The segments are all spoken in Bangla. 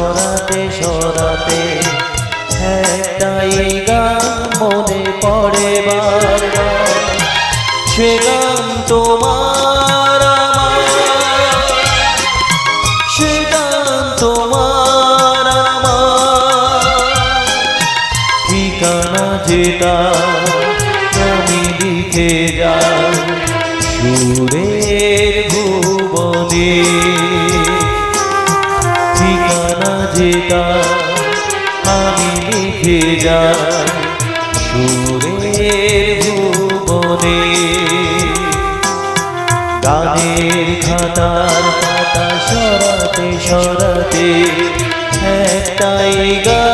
সরাতে সরাতে একটাই গান মনে পড়ে বারবার। সে গান তোমার যেটা আমি লিখে যাই সুরের ভুবনে। গানের খাতার পাতা সরাতে সরাতে একটাই গান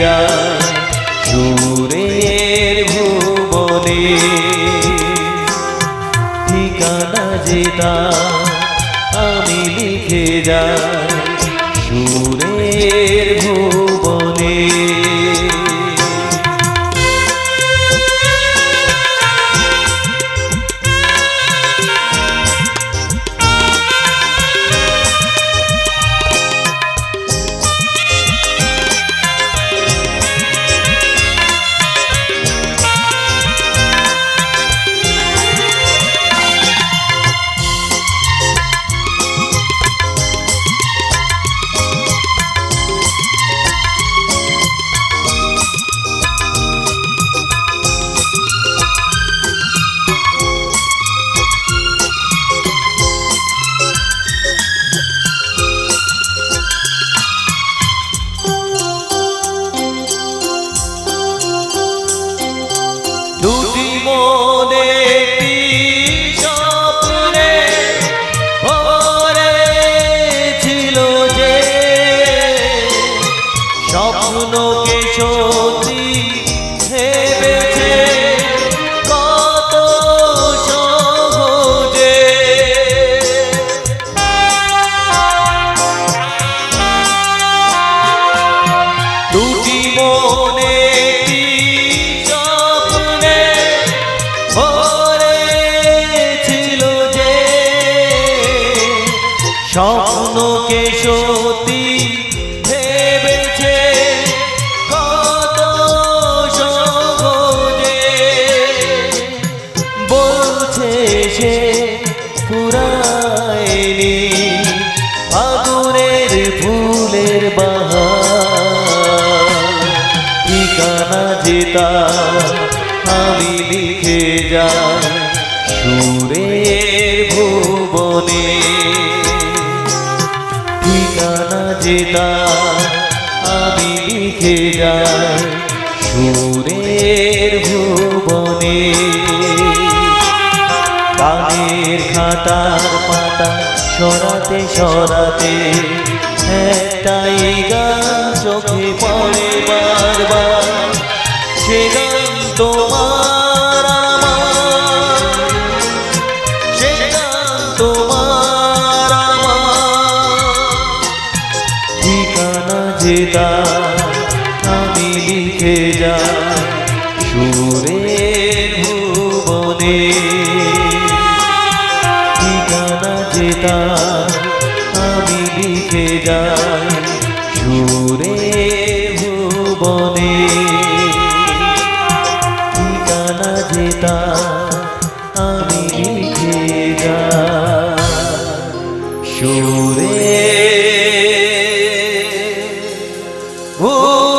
যাই সুরের ভুবনে। ঠিকানা যেটা আমি লিখে যাই সুরের স্বপ্নকে সত্যি ভেবেছে কত সহজে। বলছে সে পুরায়নি ফাগুনের ফুলের বাহার। ঠিকানা যেটা আমি লিখে যাই সুরের যাই যায় সুরের ভুবনে, কানের খাতার পাতা সরাতে সরাতে একটাই গান চোখে পড়ে বারবার। সে গান তোমার যা সুরের ভুবনে ঠিকানা যেতা আমি লিখে যাই সুরের ভুবনে। ঠিকানা যেতা আমি লিখে সুরে Oh